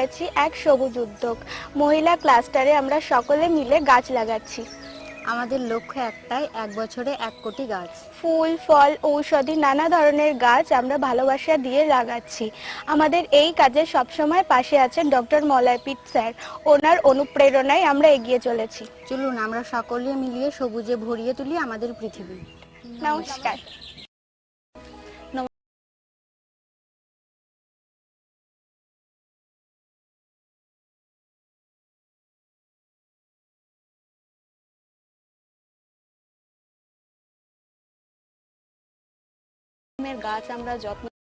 করেছি এক সবুজ উদ্যোগ। মহিলা ক্লাস্টারে আমরা সকলে মিলে গাছ লাগাচ্ছি। আমাদের লক্ষ্য একটাই এক বছরে এক কোটি গাছ। ফুল ফল ঔষধি নানা ধরনের গাছ আমরা ভালোবাসা দিয়ে লাগাচ্ছি। আমাদের এই কাজে সবসময় পাশে আছেন ডক্টর মলয়পিত স্যার। ওনার অনুপ্রেরণায় আমরা এগিয়ে চলেছি। চলুন আমরা সকলে মিলিয়ে সবুজে ভরিয়ে তুলি আমাদের পৃথিবী। নমস্কার। গাছ আমরা যত্ন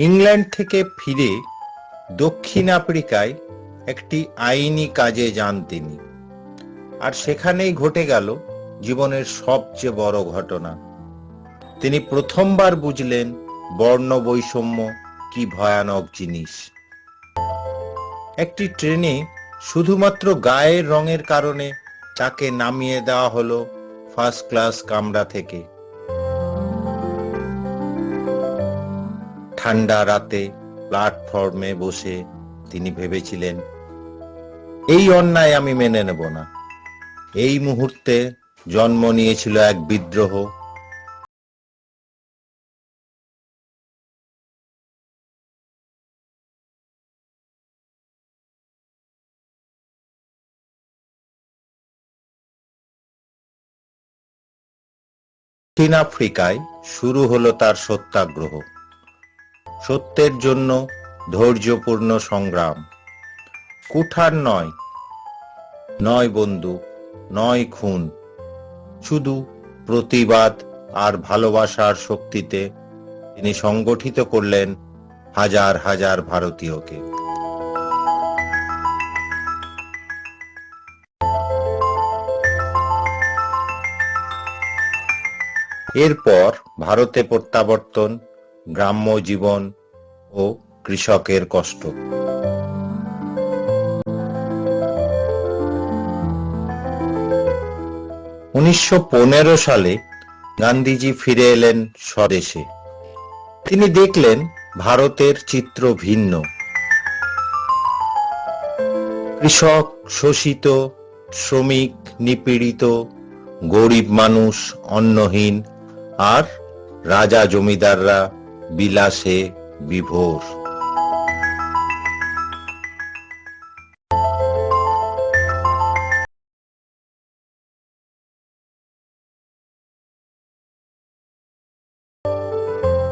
ইংল্যান্ড থেকে ফিরে দক্ষিণ আফ্রিকায় একটি আইনি কাজে যান তিনি। আর সেখানেই ঘটে গেল জীবনের সবচেয়ে বড় ঘটনা। তিনি প্রথমবার বুঝলেন বর্ণ বৈষম্য কি ভয়ানক জিনিস। একটি ট্রেনে শুধুমাত্র গায়ের রঙের কারণে তাকে নামিয়ে দেওয়া হলো ফার্স্ট ক্লাস কামরা থেকে। ঠান্ডা রাতে প্ল্যাটফর্মে বসে তিনি ভেবেছিলেন, এই অন্যায় আমি মেনে নেব না। এই মুহূর্তে জন্ম নিয়েছিল এক বিদ্রোহ। দক্ষিণ আফ্রিকায় শুরু হলো তার সত্যাগ্রহ। সত্যের জন্য ধৈর্যপূর্ণ সংগ্রাম। কুঠার নয়। নয় বন্ধু, নয় খুন। শুধু প্রতিবাদ আর ভালোবাসার শক্তিতে তিনি সংগঠিত করলেন হাজার হাজার ভারতীয়কে। এরপর ভারতে প্রত্যাবর্তন গ্রাম্য জীবন ও কৃষকের কষ্ট। উনিশশো পনেরো সালে গান্ধীজি ফিরে এলেন স্বদেশে। তিনি দেখলেন ভারতের চিত্র ভিন্ন। কৃষক, শোষিত, শ্রমিক, নিপীড়িত, গরিব মানুষ, অন্নহীন আর রাজা জমিদাররা বিলাসে বিভোর।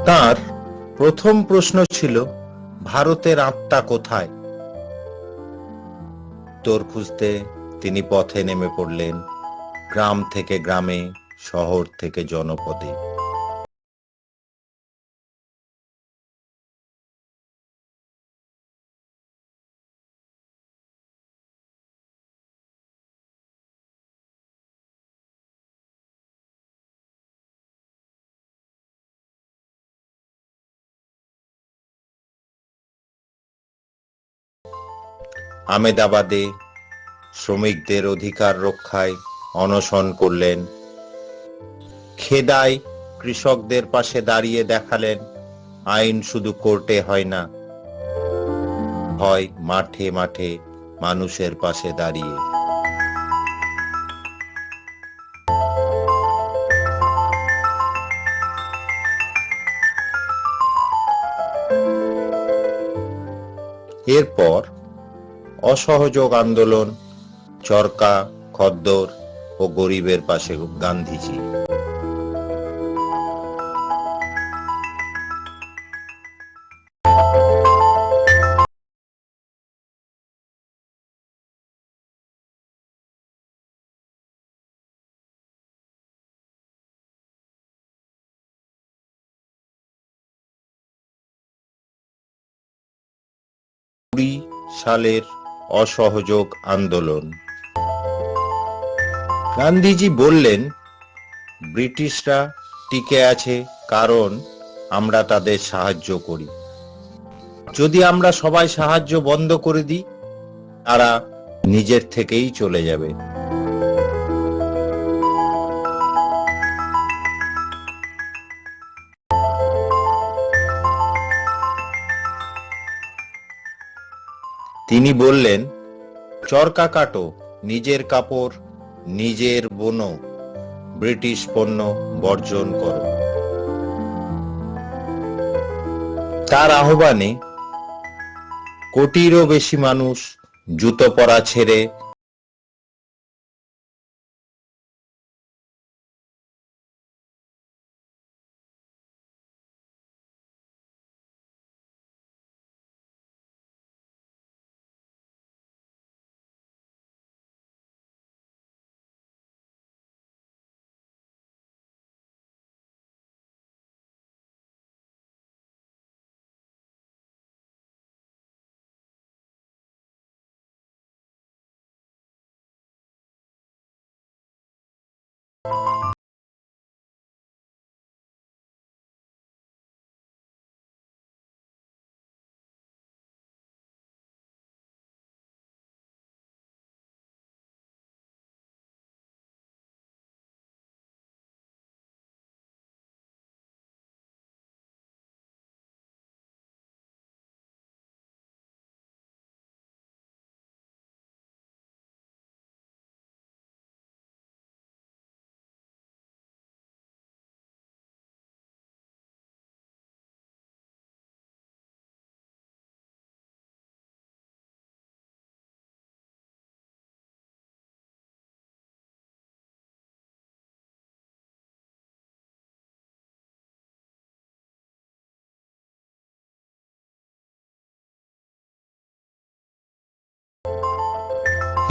তার প্রথম প্রশ্ন ছিল, ভারতের আত্মা কোথায়? উত্তর খুঁজতে তিনি পথে নেমে পড়লেন, গ্রাম থেকে গ্রামে, শহর থেকে জনপদে। আমেদাবাদে শ্রমিকদের অধিকার রক্ষায় অনশন করলেন। খেদায় কৃষকদের পাশে দাঁড়িয়ে দেখালেন, আইন শুধু কোর্টে হয় না। হয় মাঠে মাঠে মানুষের পাশে দাঁড়িয়ে। এরপর অসহযোগ আন্দোলন চরকা খদ্দর ও গরিবের পাশে গান্ধীজি। কুড়ি সালের অসহযোগ আন্দোলন। গান্ধীজি বললেন, ব্রিটিশরা টিকে আছে কারণ আমরা তাদের সাহায্য করি। যদি আমরা সবাই সাহায্য বন্ধ করে দিই, তারা নিজের থেকেই চলে যাবে। তিনি বললেন চরকা কাটো নিজের কাপড়, নিজের বোনো ব্রিটিশ পণ্য বর্জন করো। তার আহ্বানে কোটিরও বেশি মানুষ জুতো পরা ছেড়ে you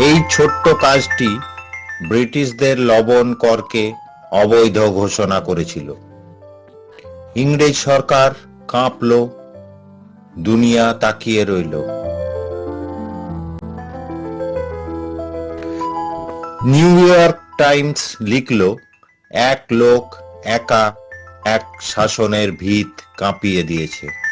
এই ছোট্ট কাজটি ব্রিটিশদের লবণ করকে অবৈধ ঘোষণা করেছিল। ইংরেজ সরকার কাঁপল, দুনিয়া তাকিয়ে রইল। নিউ ইয়র্ক টাইমস লিখল, এক লোক একা এক শাসনের ভিত কাঁপিয়ে দিয়েছে।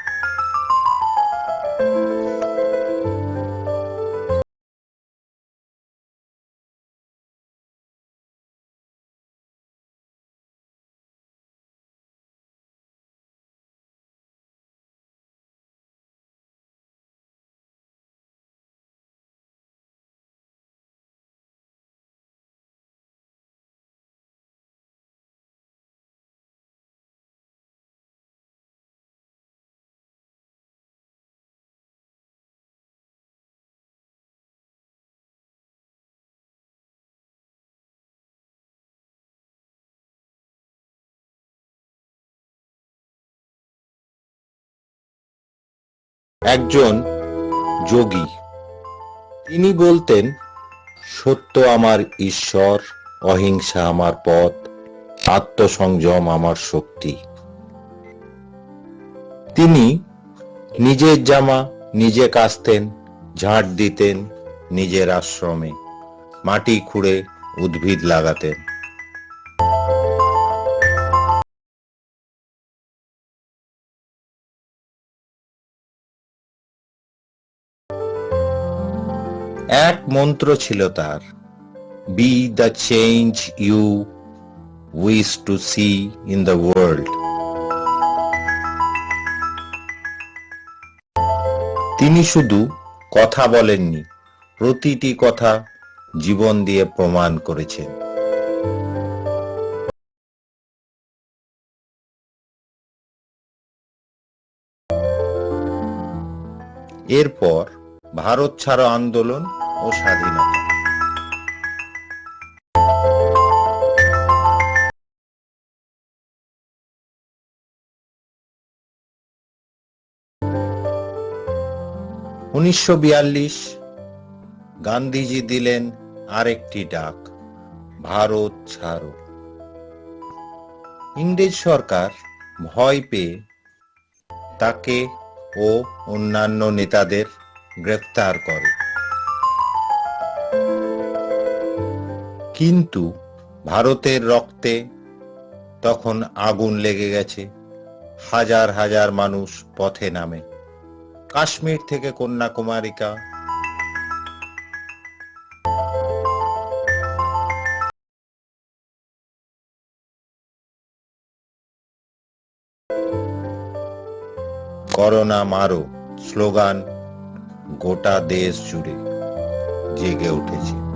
একজন যোগী। তিনি বলতেন, সত্য আমার ঈশ্বর, অহিংসা আমার পথ, আত্মসংযম আমার শক্তি। তিনি নিজের জামা নিজে কাচতেন, ঝাঁট দিতেন নিজের আশ্রমে, মাটি খুঁড়ে উদ্ভিদ লাগাতেন। এক মন্ত্র ছিল তার be the change you wish to see in the world তিনি শুধু কথা বলেননি, প্রতিটি কথা জীবন দিয়ে প্রমাণ করেছেন। এরপর ভারত ছাড়ো আন্দোলন ও স্বাধীনতা। উনিশশো বিয়াল্লিশ গান্ধীজি দিলেন আরেকটি ডাক, ভারত ছাড়ো। ইংরেজ সরকার ভয় পেয়ে তাকে ও অন্যান্য নেতাদের গ্রেফতার করে। কিন্তু ভারতের রক্তে তখন আগুন লেগে গেছে। হাজার হাজার মানুষ পথে নামে। কাশ্মীর থেকে কন্যাকুমারিকা। করোনা মারো, স্লোগান গোটা দেশ জুড়ে জেগে উঠেছে।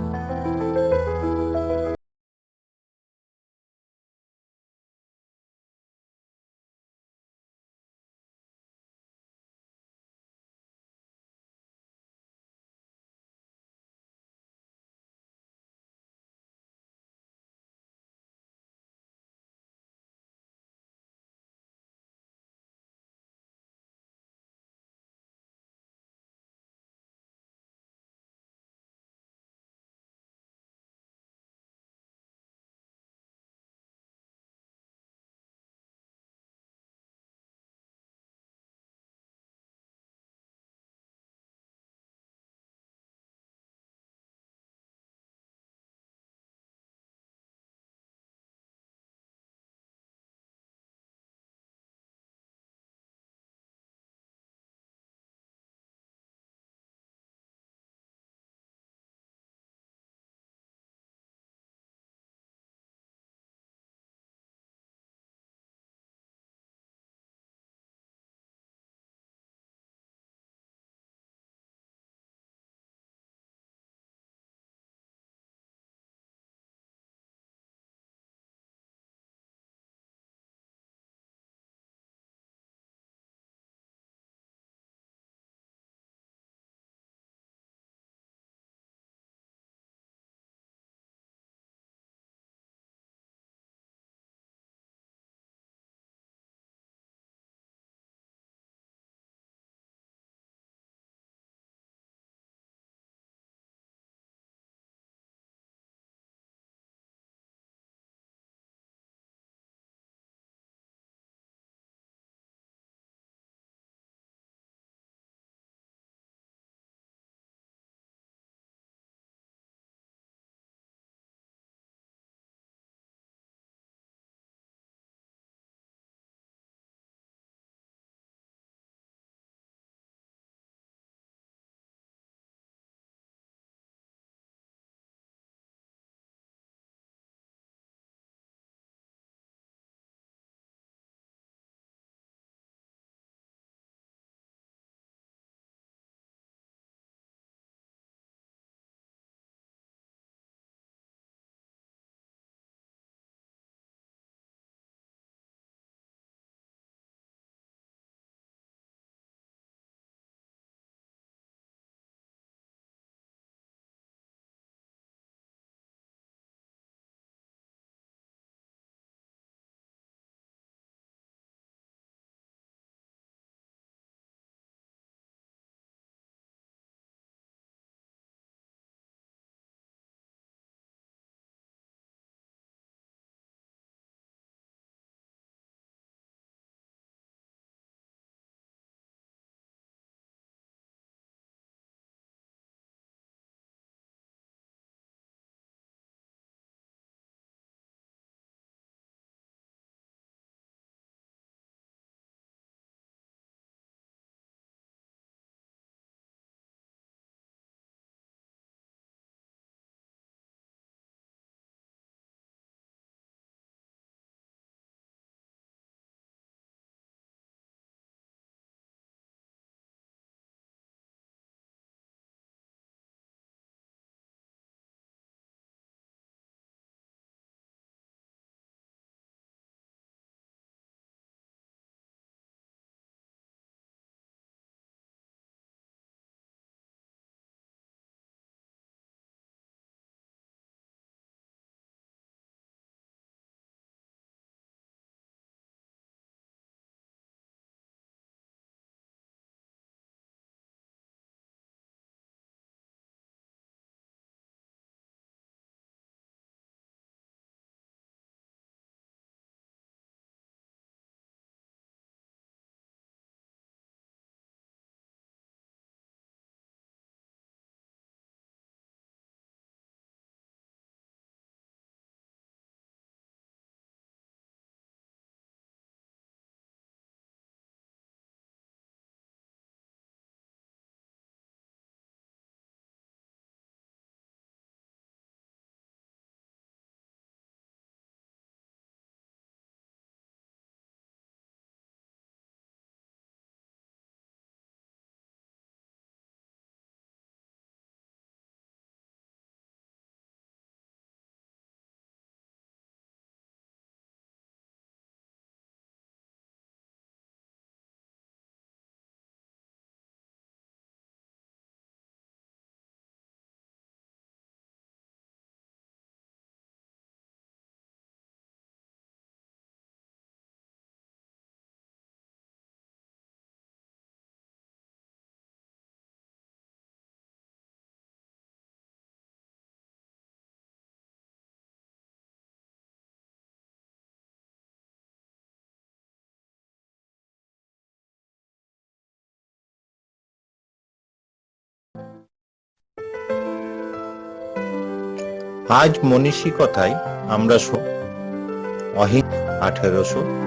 আজ মনীষী কথায় আমরা অহিং আঠেরোশো